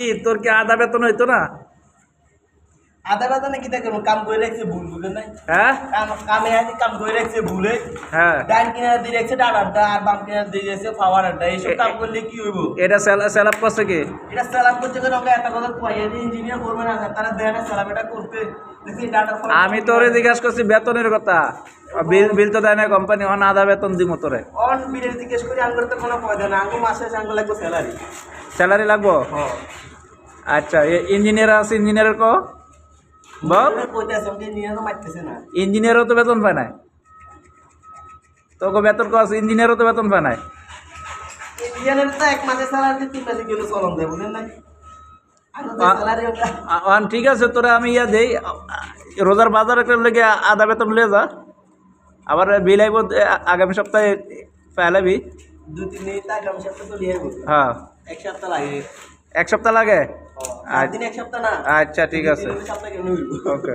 কি তোর কি আধা বেতন হইতো না? আধা কাম করে রাখছে ভুল বুঝে নাই? হ্যাঁ? কাম কামে আজ কাম করে রাখছে ভুলে। হ্যাঁ। ডান কিনার দিয়ে রাখছে ডান আড্ডা আর বাম কিনার দিয়ে রাখছে পাওয়ার আড্ডা এইসব কাম করলে কি হইব? এটা সেল করছে কি? এটা সালাম করছে কেন? আমরা একটা কথা ইঞ্জিনিয়ার করবে না তারা দেয় না সালাম এটা করতে। দেখি আমি তোরে জিজ্ঞাসা করছি বেতনের কথা। বিল বিল তো দেয় না কোম্পানি অন আধা বেতন দিব তোরে। অন বিলের জিজ্ঞেস করি আঙ্গুর তো কোনো পয়সা না আঙ্গুর মাসে শেষে আঙ্গুর লাগবে স্যালারি স্যালারি লাগবো? আচ্ছা ইঞ্জিনিয়ার আছে ইঞ্জিনিয়ারের ক? বল আছে ইঞ্জিনিয়ারও তো বেতন পায় নাই। তোকে বেতন কস ইঞ্জিনিয়ারও তো বেতন পায় নাই। না? ঠিক আছে তোরা আমি ইয়া দেই। রোজার বাজার লেগে আধা বেতন লিয়ে যা। আবার বিল আইব আগামী সপ্তাহে ফেলাবি দু তিন দিন আগামী সপ্তাহ তো লিয়ে হ্যাঁ। এক সপ্তাহ লাগে। এক সপ্তাহ লাগে? দিন এক সপ্তাহ না। আচ্ছা ঠিক আছে। ওকে